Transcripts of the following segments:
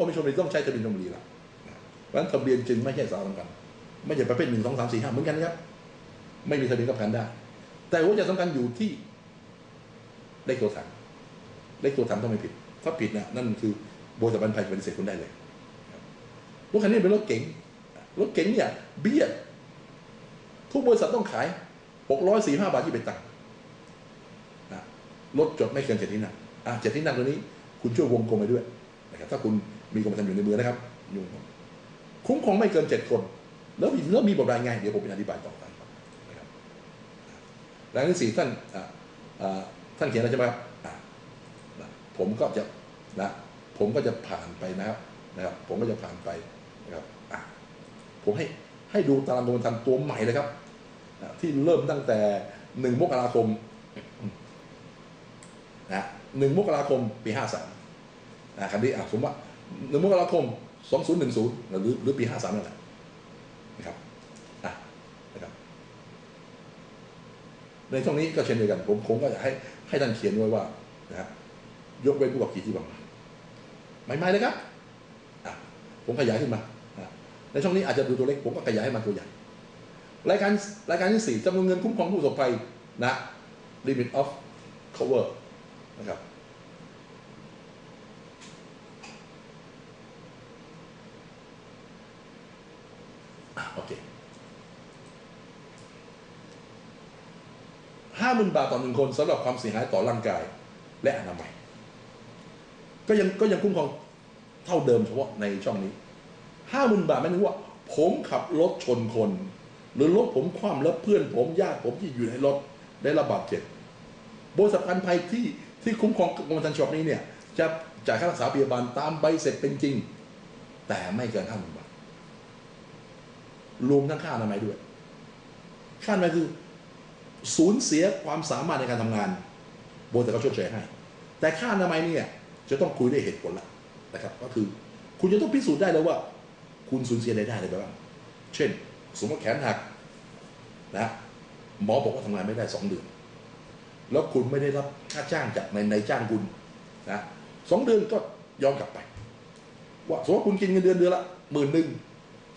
กรมชลบุรีต้องใช้ทะเบียนชลบุรีละเพราะฉะนั้นทะเบียนจึงไม่ใช่สารสำคัญ ไม่ใช่ประเภทหนึ่งสองสามสี่ห้าเหมือนกันครับ ไม่มีทะเบียนก็พันได้ แต่หัวใจสำคัญอยู่ที่เลขตัวถังเลขตัวถังต้องไม่ผิด ถ้าผิดนะนั่นคือบริษัทบันภัยปฏิเสธคุณได้เลยรถคันนี้เป็นรถเก๋งรถเก๋งเนี่ยเบี้ยทุกบริษัทต้องขายหกร้อยสี่ห้าบาทที่เป็นตังค์รถจดไม่เกินเจ็ดที่นั่งอะเจ็ดที่นั่งตัวนี้ คุณช่วยวงกลมไปด้วยนะครับถ้าคุณ มีกรมธรรม์อยู่ในมือนะครับยุ่งคุ้มครองไม่เกินเจ็ดคน แล้วมีแล้วมีบทรายไงเดี๋ยวผมจะอธิบายต่อไปนะครับรายที่สี่ท่านท่านเขียนแล้วใช่ไหมครับผมก็จะนะผมก็จะผ่านไปนะครับนะครับ ผมก็จะผ่านไปนะครับผมให้ให้ดูตารางกรมธรรม์ตัวใหม่เลยครับที่เริ่มตั้งแต่หนึ่งมกราคมนะหนึ่งมกราคมปีห้าสามนะคำนี้อะสมมติว่า หนึ่งมกราคมสองศูนย์หนึ่งศูนย์หรือหรือปีห้าสามนั่นแหละนะครับอะนะครับ ในช่วงนี้ก็เช่นเดียวกัน ผมผมก็อยากให้ให้ท่านเขียนไว้ว่านะฮะยกเว้นผู้ขับขี่ที่บางไม่ไม่เลยครับอะผมขยายขึ้นมาในช่วงนี้อาจจะดูตัวเล็กผมก็ขยายให้มันตัวใหญ่ รายการรายการที่สี่จำนวนเงินคุ้มครองผู้ประสบภัยนะ limit of cover นะครับ โอเคห้าหมื่นบาทต่อหนึ่งคนสำหรับความเสียหายต่อร่างกาย และอนามัย ก็ยังก็ยังคุ้มครองเท่าเดิมเฉพาะในช่องนี้ห้าหมื่นบาทไม่ถึงว่า ผมขับรถชนคน หรือรถผมคว่ำแล้วเพื่อนผมญาติผมที่อยู่ในรถได้รับบาดเจ็บบริษัทพันภัยที่ที่คุ้มครองกรมธรรม์ฉบับนี้เนี่ย จะจ่ายค่ารักษาพยาบาลตามใบเสร็จเป็นจริง แต่ไม่เกินห้าหมื่นบ รวมทั้งค่าอนามัยด้วย ค่าอนามัยคือสูญเสียความสามารถในการทำงานบริษัทก็ชดเชยให้ แต่ค่าอนามัยเนี่ยจะต้องคุยด้วยเหตุผลละนะครับ ก็คือคุณจะต้องพิสูจน์ได้เลยว่า คุณสูญเสียรายได้อะไรไปบ้าง เช่น สมมติแขนหักนะหมอบอกว่าทำงานไม่ได้สองเดือน แล้วคุณไม่ได้รับค่าจ้างจากในในจ้างคุณนะสองเดือนก็ย้อนกลับไป ว่าสมมติว่าคุณกินเงินเดือนเดือนละหมื่นหนึ่ง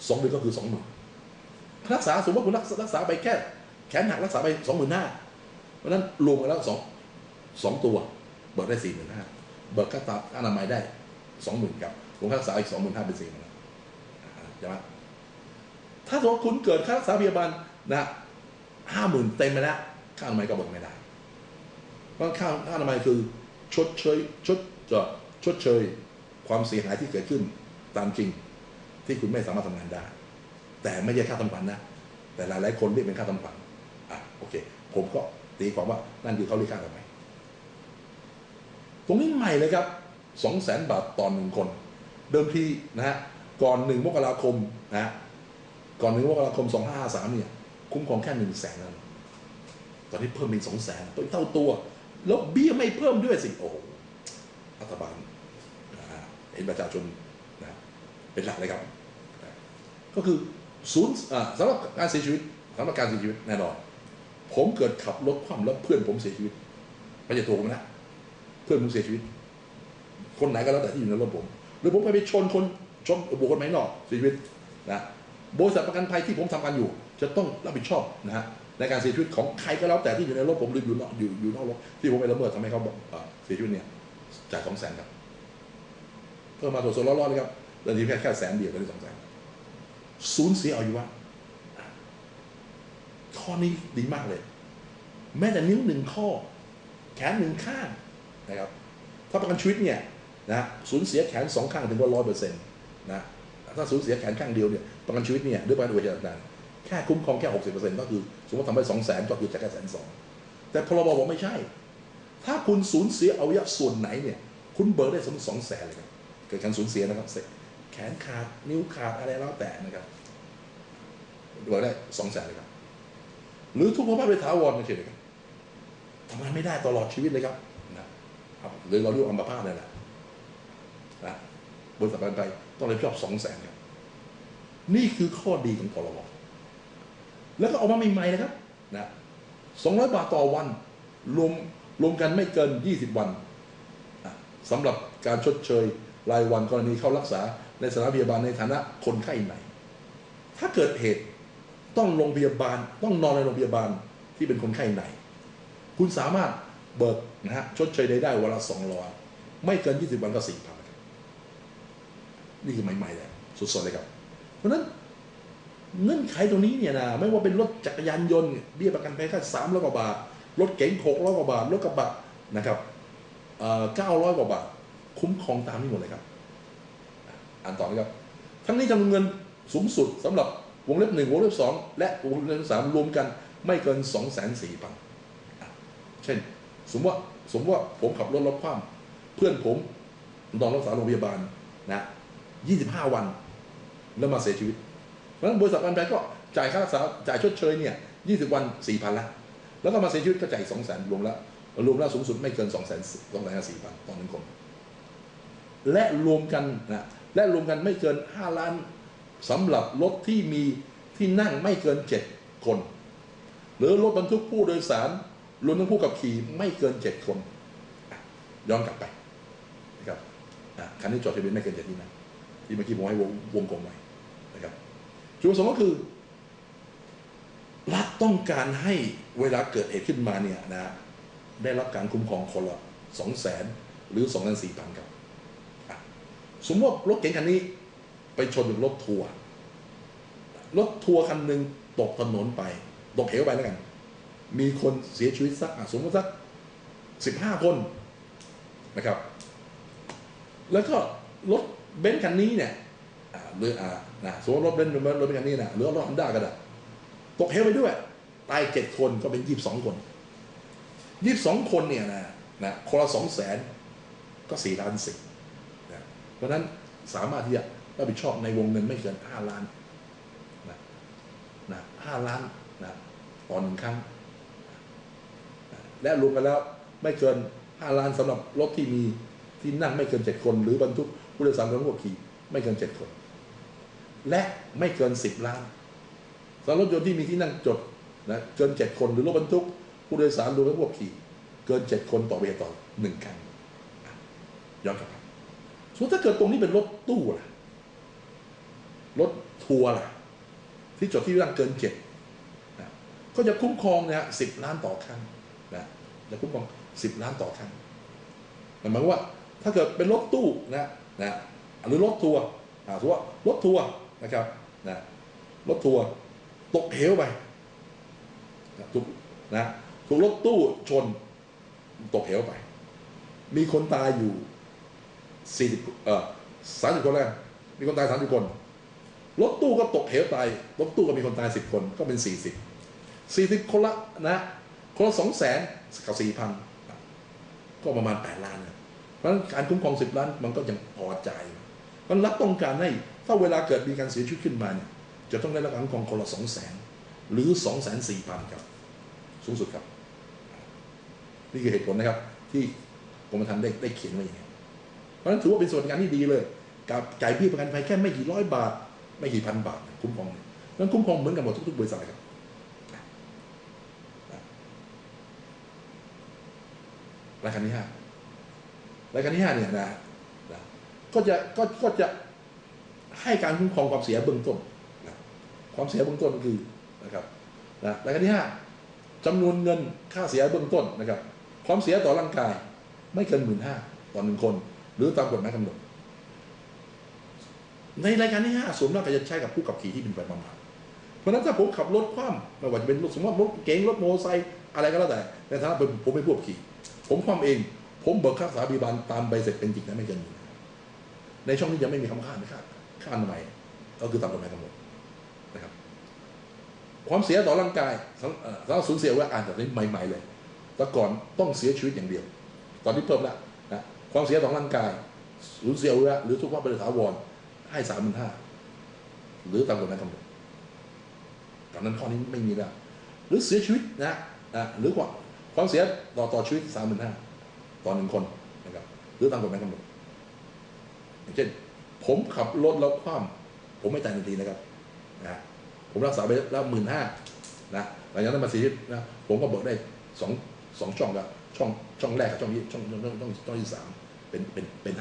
สองเดือนก็คือสองหมื่น รักษาสมมติว่าคุณรักษารักษาไปแค่แขนหักรักษาไปสองหมื่นห้าเพราะนั้นรวมกันแล้วสองสองตัว เบิกได้สี่หมื่นห้าเบิกค่าตาอนามัยได้สองหมื่นครับรวมค่ารักษาอีกสองหมื่นห้าเป็นสี่หมื่นใช่ไหมถ้าสมมติคุณเกิดค่ารักษาพยาบาลนะห้าหมื่นเต็มไปแล้วค่าอนามัยก็เบิกไม่ได้เพราะค่าค่าอนามัยคือชดเชยชดจะชดเชย ความเสียหายที่เกิดขึ้นตามจริงที่คุณไม่สามารถทำงานได้ แต่ไม่ใช่ค่าทำขวัญนะแต่หลายๆคนเรียกเป็นค่าทำขวัญอะโอเค ผมก็ตีความว่านั่นคือเขาเรียกค่าทำไมตรงนี้ใหม่เลยครับสองแสนบาทต่อหนึ่งคน เดิมทีนะฮะก่อนหนึ่งมกราคมนะฮะก่อนหนึ่งมกราคมสองห้าสามเนี่ย คุ้มครองแค่หนึ่งแสนนั้นตอนนี้เพิ่มเป็นสองแสนเป็นเท่าตัว แล้วเบี้ยไม่เพิ่มด้วยสิโอ้โหรัฐบาลนะฮะเห็นประชาชนนะเป็นหลักเลยครับ ก็คือ ศูนย์สำหรับการเสียชีวิตสำหรับการเสียชีวิตแน่นอน ผมเกิดขับรถคว่ำแล้วเพื่อนผมเสียชีวิตไม่ใช่ตัวผมนะเพื่อนผมเสียชีวิต คนไหนก็แล้วแต่ที่อยู่ในรถผม หรือผมไปไปชนคนชนบุคคลภายนอกเสียชีวิตนะบริษัทประกันภัยที่ผมทำงานอยู่ จะต้องรับผิดชอบนะฮะในการเสียชีวิตของใครก็แล้วแต่ที่อยู่ในรถผมหรืออยู่นอกอยู่อยู่นอกรถที่ผมไปละเมิดทำให้เขาเสียชีวิตเนี่ยจ่ายสองแสนครับเพิ่มมาตัวส่วนร้อนๆเลยครับเดิมทีแค่แค่แสนเดียวก็ได้สองแสน สูญเสียอายุวะข้อนี้ดีมากเลย แม้แต่นิ้วหนึ่งข้อ แขนหนึ่งข้างนะครับ ถ้าประกันชีวิตเนี่ยนะสูญเสียแขนสองข้างถึงกว่าร้อยเปอร์เซ็นต์นะถ้าสูญเสียแขนข้างเดียวเนี่ยประกันชีวิตเนี่ยด้วยประกันอุบัติเหตุต่างๆแค่คุ้มครองแค่หกสิบเปอร์เซ็นต์ก็คือ สมมติทำไปสองแสนก็คือจ่ายแค่แสนสองแต่พรบบอกไม่ใช่ ถ้าคุณสูญเสียอวัยวะส่วนไหนเนี่ย คุณเบิกได้สมมติสองแสนเลยครับเกิดการสูญเสียนะครับแขนขาดนิ้วขาดอะไรแล้วแต่นะครับ เบิกได้สองแสนเลยครับ หรือทุกขภาพโดยถาวรไม่ใช่เลยครับทำงานไม่ได้ตลอดชีวิตเลยครับนะครับหรือเราเรียกอัมพาตนั่นแหละนะบริษัทประกันภัยต้องรับผิดชอบสองแสนครับ นี่คือข้อดีของพรบแล้วก็ออกมาใหม่ๆนะครับนะสองร้อยบาทต่อวัน รวมรวมกันไม่เกินยี่สิบวันอะสำหรับการชดเชยรายวันกรณีเข้ารักษาในสถานพยาบาลในฐานะคนไข้ไหนถ้าเกิดเหตุ ต้องโรงพยาบาล ต้องนอนในโรงพยาบาลที่เป็นคนไข้ไหนคุณสามารถเบิกนะฮะชดเชยได้ได้วันละสองร้อยไม่เกิน20วันก็สี่พันนี่คือใหม่ๆเลยสดๆเลยครับ เพราะนั้นเงื่อนไขตรงนี้เนี่ยนะไม่ว่าเป็นรถจักรยานยนต์เบี้ยประกันภัยแค่สามร้อยกว่าบาท รถเก๋งหกร้อยกว่าบาท รถกระบะนะครับเก้าร้อยกว่าบาท คุ้มครองตามนี้หมดเลยครับ อ่านต่อนะครับ ทั้งนี้จำนวนเงินสูงสุดสำหรับ วงเล็บหนึ่งวงเล็บสองและวงเล็บสามรวมกันไม่เกินสองแสนสี่พันเช่น สมมติว่าสมมติว่าผมขับรถรถคว่ำเพื่อนผมนอนรักษาโรงพยาบาลนะยี่สิบห้าวัน แล้วมาเสียชีวิต เพราะฉะนั้นบริษัทประกันภัยก็จ่ายค่ารักษาจ่ายชดเชยเนี่ยยี่สิบวันสี่พันละแล้วก็มาเสียชีวิตก็จ่ายสองแสนรวมแล้วรวมแล้วสูงสุดไม่เกินสองแสนสองแสนสี่พันต่อหนึ่งคน และรวมกันนะและรวมกันไม่เกิน5ล้าน สำหรับรถที่มีที่นั่งไม่เกิน7คน หรือรถบรรทุกผู้โดยสารรวมทั้งผู้ขับขี่ไม่เกิน7คนอะย้อนกลับไปนะครับคันนี้จอดทะเบียนไม่เกินเจ็ดที่นั่งที่เมื่อกี้ผมให้วงวงกลมไว้นะครับจุดประสงค์ก็คือรัฐต้องการให้เวลาเกิดเหตุขึ้นมาเนี่ยนะได้รับการคุ้มครองคนละสองแสนหรือสองแสนสี่พันครับ สมมติว่ารถเก๋งคันนี้ ไปชนกับรถทัวร์รถทัวร์คันหนึ่งตกถนนไป ตกเหวไปแล้วกัน มีคนเสียชีวิตสักสมมติสักสิบห้าคนนะครับ แล้วก็รถเบนซ์คันนี้เนี่ยหรืออ่านะสมมติรถเบนซ์รถเบนซ์คันนี้นะหรือรถฮอนด้าก็ได้ตกเหวไปด้วย ตายเจ็ดคนก็เป็นยี่สิบสองคนยี่สิบสองคนเนี่ยนะนะคนละสองแสนก็สี่ล้านสิบนะเพราะนั้นสามารถที่จะ รับผิดชอบในวงเงินไม่เกิน5ล้านนะนะห้าล้านนะต่อหนึ่งครั้ง และรวมกันแล้วไม่เกิน5ล้านสำหรับรถที่มีที่นั่งไม่เกิน7คน หรือบรรทุกผู้โดยสารทั้งหมดขี่ไม่เกิน7คน และไม่เกิน10ล้านสำหรับรถยนต์ที่มีที่นั่งจดนะเกิน7คนหรือรถบรรทุกผู้โดยสารรวมทั้งหมดขี่เกิน7คนต่อเวลต่อหนึ่งครั้งย้อนกลับมาสมมติถ้าเกิดตรงนี้เป็นรถตู้ล่ะ รถทัวร์ล่ะ ที่จอดที่นั่งเกินเจ็ดนะก็จะคุ้มครองนะฮะสิบล้านต่อครั้งนะจะคุ้มครองสิบล้านต่อครั้งหมายความว่าถ้าเกิดเป็นรถตู้นะนะหรือรถทัวร์อ่าสมมติว่ารถทัวร์นะครับนะรถทัวร์ตกเหวไปนะถูกนะถูกรถตู้ชนตกเหวไป มีคนตายอยู่สี่สิบเอ่อสามสิบคนแล้วมีคนตายสามสิบคน รถตู้ก็ตกเหวตายรถตู้ก็มีคนตายสิบคนก็เป็นสี่สิบสี่สิบคนละนะคนละสองแสนกับสี่พันก็ประมาณแปดล้านนะเพราะฉะนั้นการคุ้มครองสิบล้านมันก็ยังพอใจายเพราะรัฐต้องการให้ถ้าเวลาเกิดมีการเสียชีวิตขึ้นมาเนี่ยจะต้องได้รับการคุ้มครองคนละสองแสนหรือสองแสนสี่พันครับสูงสุดครับ นี่คือเหตุผลนะครับ ที่กรมธรรม์ได้ได้เขียนไว้อย่างนี้เพราะฉะนั้นถือว่าเป็นส่วนงานที่ดีเลย กับจ่ายเบี้ยประกันภัยแค่ไม่กี่ร้อยบาท ไม่กี่พันบาทคุ้มครองเนี่ยนั้นคุ้มครองเหมือนกันหมดทุกๆบริษัทครับรายการที่ห้ารายการที่ห้าเนี่ยนะนะก็จะก็ก็จะให้การคุ้มครองความเสียเบื้องต้นนะความเสียเบื้องต้นคือนะครับนะรายการที่ห้าจำนวนเงินค่าเสียเบื้องต้นนะครับ ความเสียต่อร่างกายไม่เกินหมื่นห้าต่อหนึ่งคน หรือตามกฎหมายกำหนด ในรายการที่ห้าส่วนมากก็จะใช้กับผู้ขับขี่ที่เป็นไปประมาทเพราะฉะนั้นถ้าผมขับรถคว่ำไม่ว่าจะเป็นรถสมมติว่ารถเก๋งรถโมไซค์อะไรก็แล้วแต่ในฐานะผมผมเป็นผู้ขับขี่ ผมคว่ำเอง ผมเบิกค่าสาธารณบาลตามใบเสร็จเป็นจริงนะไม่เกินหมื่นในช่องนี้ยังไม่มีคำค่าในค่าค่าอนามัยก็คือตามกฎหมายกำหนดนะครับ ความเสียต่อร่างกายสำหรับสูญเสียว่าอ่านจากนี้ใหม่ๆเลย แต่ก่อนต้องเสียชีวิตอย่างเดียว ตอนนี้เพิ่มล้วนะความเสียต่อร่างกายสูญเสียอวัยวะหรือทุกข์ว่าเป็นถาวร ให้สามหมื่นห้าหรือตามกฎหมายกำหนดตอนนั้นข้อนี้ไม่มีแล้วหรือเสียชีวิตนะนะหรือว่าความเสียต่อต่อชีวิตสามหมื่นห้าต่อหนึ่งคนนะครับหรือตามกฎหมายกำหนดอย่างเช่น ผมขับรถแล้วคว่ำผมไม่ตายทันทีนะครับนะผมรักษาไปแล้วหมื่นห้านะหลังจากนั้นมาเสียชีวิตนะผมก็เบิกได้สองสองช่องกับช่องช่องแรกกับช่องที่ช่องช่องช่องช่องที่สามเป็นเป็นเป็น